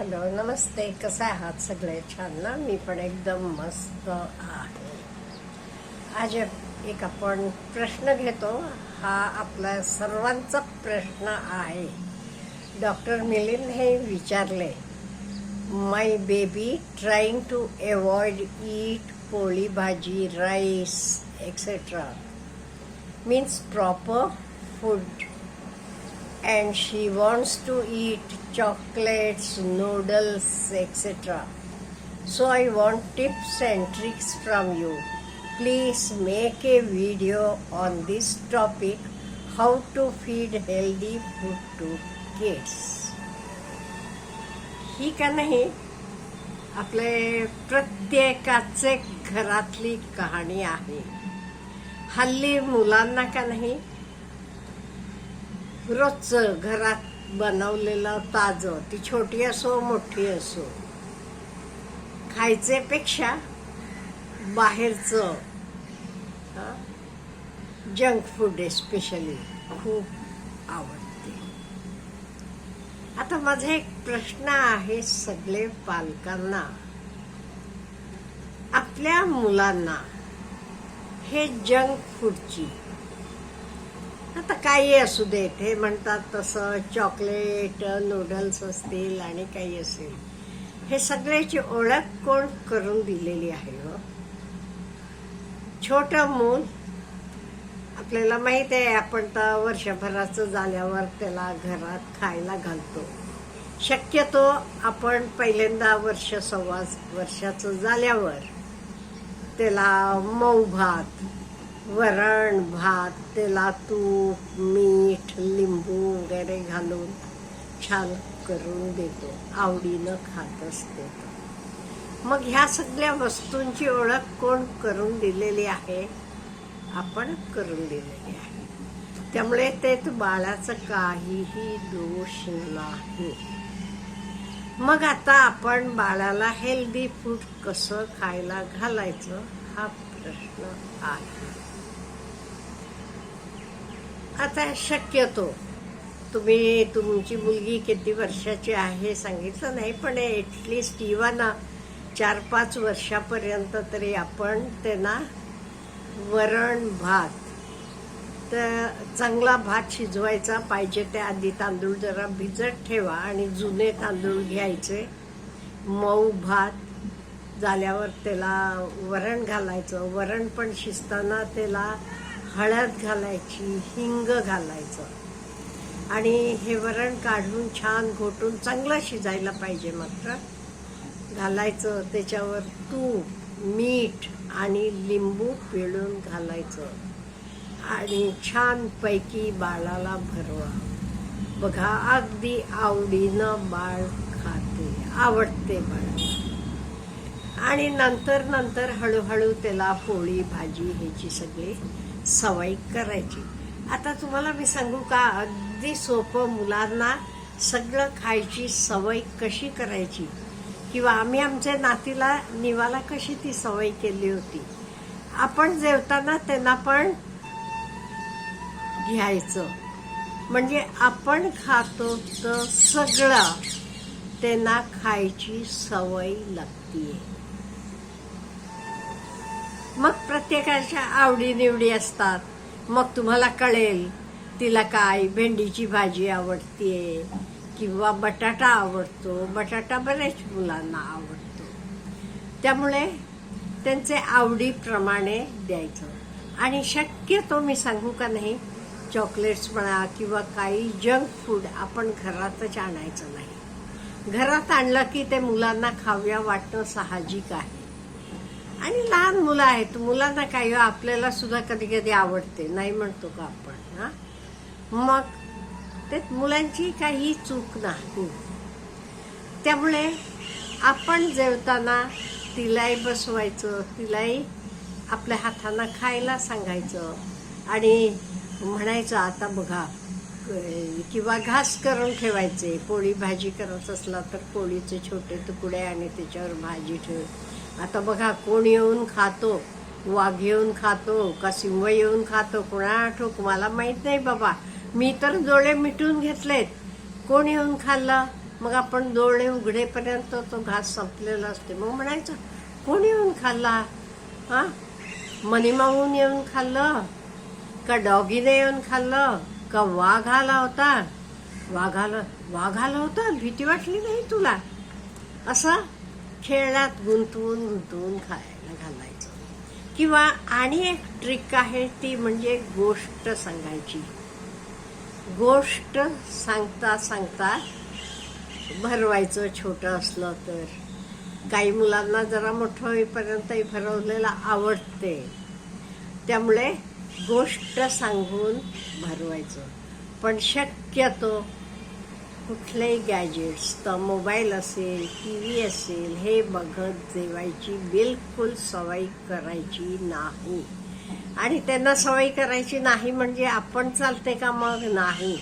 Hello नमस्ते कसं आहात सगळे? छान ना? मी पण एकदम मस्त आहे. आज एक आपण प्रश्न घेतो. हा आपला सर्वांचा प्रश्न आहे. डॉक्टर मिलिंद हे विचारले my baby trying to avoid eat poli bhaji rice etcetera means proper food and she wants to eat chocolates, noodles, etc. So I want tips and tricks from you. Please make a video on this topic how to feed healthy food to kids. ही का नाही आपले प्रत्येकाचे घरातली कहाणी आहे हल्ली मुलांना का नाही रोजचं घरात बनवलेलं ताजं. ती छोटी असो मोठी असो. खायचेपेक्षा बाहेरचं जंक फूड स्पेशली खूप आवडते. आता माझा एक प्रश्न आहे सगळे पालकांना. आपल्या मुलांना हे जंक फूडची आता काही असू देत हे म्हणतात तसं चॉकलेट नूडल्स असतील आणि काही असेल. हे सगळ्याची ओळख कोण करून दिलेली आहे हो? छोट मूल आपल्याला माहीत आहे आपण तर वर्षभराचं झाल्यावर त्याला घरात खायला घालतो. शक्यतो आपण पहिल्यांदा वर्ष सव्वा वर्षाचं झाल्यावर त्याला मऊ भात वरण भात त्याला तूप मीठ लिंबू वगैरे घालून छान करून देतो. आवडीनं खात असते मग ह्या सगळ्या वस्तूंची ओळख कोण करून दिलेली आहे? आपण करून दिलेली आहे. त्यामुळे ते बाळाचं काहीही दोष नाही. मग आता आपण बाळाला हेल्दी फूड कसं खायला घालायचं? हा प्रश्न आहे. आता शक्यतो तुम्ही तुमची मुलगी किती वर्षाची आहे सांगितलं नाही पण ॲटलिस्ट इवन चार पाच वर्षापर्यंत तरी आपण त्यांना वरण भात तर चांगला भात शिजवायचा पाहिजे. त्या आधी तांदूळ जरा भिजत ठेवा आणि जुने तांदूळ घ्यायचे. मऊ भात झाल्यावर त्याला वरण घालायचं. वरण पण शिजताना त्याला हळद घालायची हिंग घालायचं. आणि हे वरण काढून छान घोटून चांगलं शिजायला पाहिजे मात्र. घालायचं त्याच्यावर तूप मीठ आणि लिंबू पिळून घालायचं. आणि छानपैकी बाळाला भरवा. बघा अगदी आवडीनं बाळ खाते आवडते बाळ. आणि नंतर नंतर हळूहळू त्याला पोळी भाजी ह्याची सगळी सवय करायची. आता तुम्हाला मी सांगू का अगदी सोपं मुलांना सगळं खायची सवय कशी करायची? किंवा आम्ही आमच्या नातीला निवाला कशी ती सवय केली होती? आपण जेवताना त्यांना पण घ्यायचं. म्हणजे आपण खातो तर सगळं त्यांना खायची सवय लागतीये. मग प्रत्येकाच्या आवडीनिवडी असतात. मग तुम्हाला कळेल तिला काय भेंडीची भाजी आवडतीये किंवा बटाटा आवडतो. बटाटा बरेच मुलांना आवडतो. त्यामुळे त्यांचे आवडीप्रमाणे द्यायचं. आणि शक्यतो मी सांगू का नाही चॉकलेट्स म्हणा किंवा काही जंक फूड आपण घरातच आणायचं नाही. घरात आणलं की ते मुलांना खाव्या वाटणं साहजिक आहे. आणि लहान मुलं आहेत. मुलांना काही आपल्याला सुद्धा कधी कधी आवडते. नाही म्हणतो का आपण हा? मग ते मुलांची काही चूक नाही. त्यामुळे आपण जेवताना तिलाही बसवायचं तिलाही आपल्या हातानं खायला सांगायचं आणि म्हणायचं आता बघा किंवा घास करून ठेवायचे. पोळी भाजी करत असला तर पोळीचे छोटे तुकडे आणि त्याच्यावर भाजी ठेव. आता बघा कोण येऊन खातो वाघ येऊन खातो का सिंह येऊन खातो कोणा ठोक मला माहीत नाही बाबा. मी तर डोळे मिटून घेतलेत. कोण येऊन खाल्लं? मग आपण डोळे उघडेपर्यंत तो घास संपलेला असते. मग म्हणायचं कोण येऊन खाल्ला? हा? मनीमाऊन येऊन खाल्लं? का डॉगीने येऊन खाल्लं? का वाघ आला होता? वाघाला वाघ आला होता? भीती वाटली नाही तुला? असं? खेळात गुंतवून गुंतवून खायला घालायचं. किंवा आणि एक ट्रिक आहे ती म्हणजे गोष्ट सांगायची. गोष्ट सांगता सांगता भरवायचं छोटं असलं तर. काही मुलांना जरा मोठं होईपर्यंतही भरवलेलं आवडते. त्यामुळे गोष्ट सांगून भरवायचं. पण शक्यतो कुठलेही गॅजेट्स तर मोबाईल असेल टी व्ही असेल हे बघत जेवायची बिलकुल सवय करायची नाही. आणि त्यांना सवय करायची नाही म्हणजे आपण चालते का मग नाही?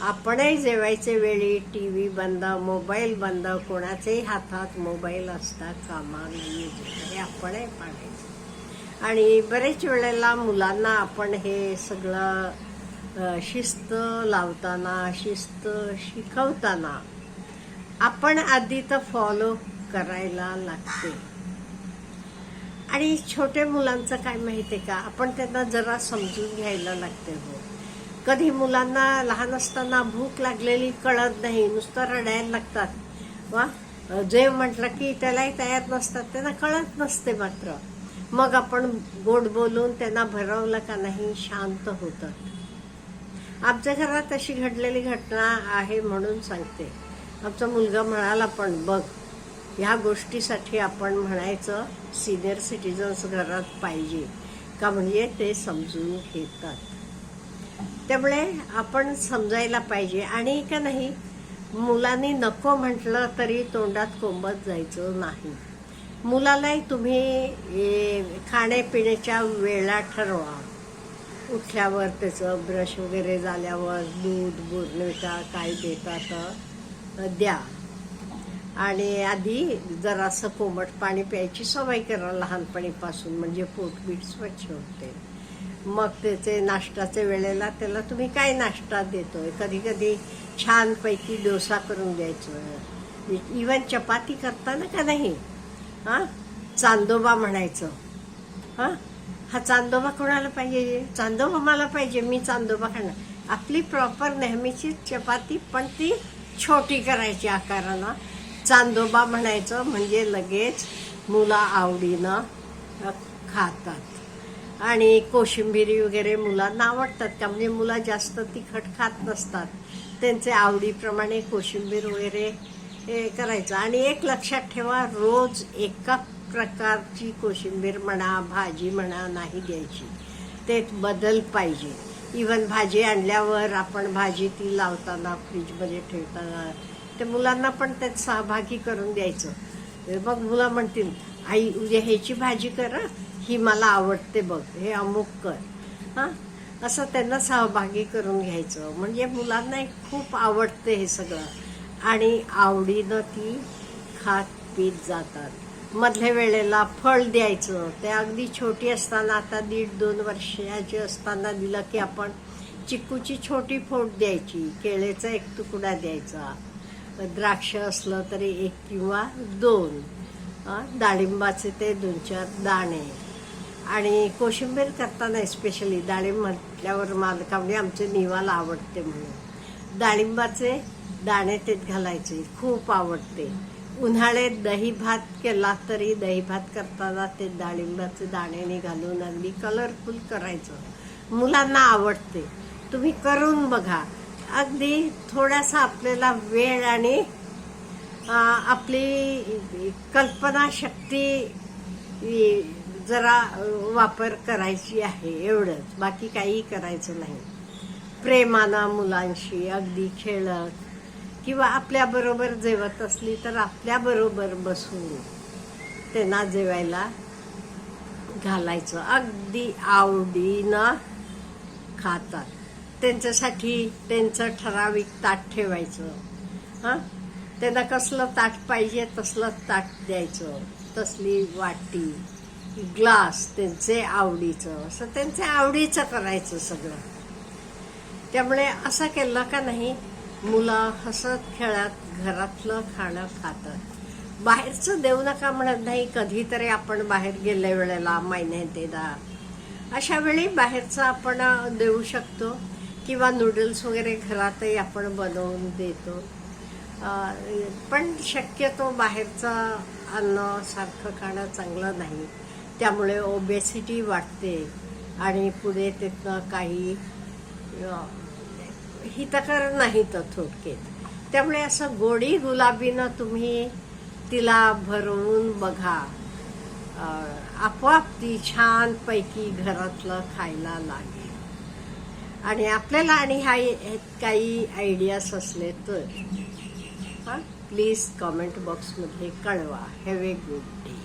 आपणही जेवायचे वेळी टी व्ही बंद मोबाईल बंद कोणाच्याही हातात मोबाईल असता कामा नये हे आपणही पाडायचं. आणि बरेच वेळेला मुलांना आपण हे सगळं शिस्त लावताना शिस्त शिकवताना आपण आधी तर फॉलो करायला लागते. आणि छोट्या मुलांचं काय माहिती आहे का? आपण त्यांना जरा समजून घ्यायला लागते हो. कधी मुलांना लहान असताना भूक लागलेली कळत नाही नुसतं रडायला लागतात. वा? जे म्हटलं की त्यालाही तयार नसतात त्यांना कळत नसते मात्र. मग आपण गोड बोलून त्यांना भरवलं का नाही शांत होतं. आमच्या घरात अशी घडलेली घटना आहे म्हणून सांगते. आमचा मुलगा म्हणाला पण बघ ह्या गोष्टीसाठी आपण म्हणायचं सिनियर सिटीजन्स घरात पाहिजे का म्हणजे ते समजून घेतात. त्यामुळे आपण समजायला पाहिजे. आणि का नाही मुलांनी नको म्हटलं तरी तोंडात कोंबत जायचं नाही. मुलालाही तुम्ही खाण्यापिण्याच्या वेळा ठरवा. उठल्यावर त्याचं ब्रश वगैरे झाल्यावर दूध बोर्नविटा काय देतात द्या. आणि आधी जरासं कोमट पाणी प्यायची सवय करा लहानपणीपासून म्हणजे पोटबीट स्वच्छ होते. मग त्याचे नाश्ताचे वेळेला त्याला तुम्ही काय नाश्ता देतोय? कधी कधी छानपैकी डोसा करून द्यायचं. इवन चपाती करताना का नाही? हां? चांदोबा म्हणायचं. हां? हा चांदोबा कोणाला पाहिजे? चांदोबा मला पाहिजे मी चांदोबा खाणार. आपली प्रॉपर नेहमीची चपाती पण ती छोटी करायची आकारानं. चांदोबा म्हणायचं म्हणजे लगेच मुलं आवडीनं खातात. आणि कोशिंबिरी वगैरे मुलांना आवडतात का? म्हणजे मुलं जास्त तिखट खात नसतात. त्यांचे आवडीप्रमाणे कोशिंबीर वगैरे हे करायचं. आणि एक लक्षात ठेवा रोज एका प्रकारची कोशिंबीर म्हणा भाजी म्हणा नाही द्यायची. ते बदल पाहिजे. इवन भाजी आणल्यावर आपण भाजी ती लावताना फ्रीजमध्ये ठेवताना ते मुलांना पण त्यात सहभागी करून द्यायचं. मग मुलं म्हणतील आई उद्या ह्याची भाजी कर ही. मला आवडते बघ हे अमुक कर. हां. असं त्यांना सहभागी करून घ्यायचं. म्हणजे मुलांना एक खूप आवडते हे सगळं. आणि आवडीनं ती खात पीत जातात. मधल्या वेळेला फळ द्यायचं. ते अगदी छोटी असताना आता दीड दोन वर्षाची असताना दिलं की आपण चिक्कूची छोटी फोड द्यायची केळेचा एक तुकडा द्यायचा द्राक्ष असलं तरी एक किंवा दोन डाळिंबाचे ते दोन चार दाणे. आणि कोशिंबीर करताना स्पेशली डाळिंब म्हटल्यावर मला आमचे निवाला आवडते म्हणून. डाळिंबाचे दाणे तेच घालायचे खूप आवडते. उन्हाळ्यात दही भात केला तरी दही भात करताना ते डाळिंबाचे दाणे घालून अगदी कलरफुल करायचं. मुलांना आवडते. तुम्ही करून बघा. अगदी थोडासा आपल्याला वेळ आणि आपली कल्पनाशक्ती जरा वापर करायची आहे एवढंच. बाकी काही करायचं नाही. प्रेमानं मुलांशी अगदी खेळत किंवा आपल्याबरोबर जेवत असली तर आपल्याबरोबर बसून त्यांना जेवायला घालायचं. अगदी आवडीनं खातात. त्यांच्यासाठी त्यांचं ठराविक ताट ठेवायचं. हां? त्यांना कसलं ताट पाहिजे तसलं ताट द्यायचं. तसली वाटी ग्लास त्यांचे आवडीचं. असं त्यांच्या आवडीचं करायचं सगळं. त्यामुळे असं केलं का नाही मुलं हसत खेळत घरातलं खाणं खातात बाहेरचं देऊ नका म्हणत नाही कधीतरी आपण बाहेर गेल्या वेळेला महिन्यात एकदा अशा वेळी बाहेरचं आपण देऊ शकतो किंवा नूडल्स वगैरे घरातही आपण बनवून देतो. पण शक्यतो बाहेरचं अन्न सारखं खाणं चांगलं नाही. त्यामुळे ओबेसिटी वाढते आणि पुढे तिथनं काही ही हितकर नाही तर थोडकेत त्यामुळे असं गोडी गुलाबीनं तुम्ही तिला भरवून बघा. आपोआप ती छानपैकी घरातलं खायला लागेल. आणि आपल्याला आणि हा काही आयडियाज असले तर हां प्लीज कॉमेंट बॉक्समध्ये कळवा. Have a good day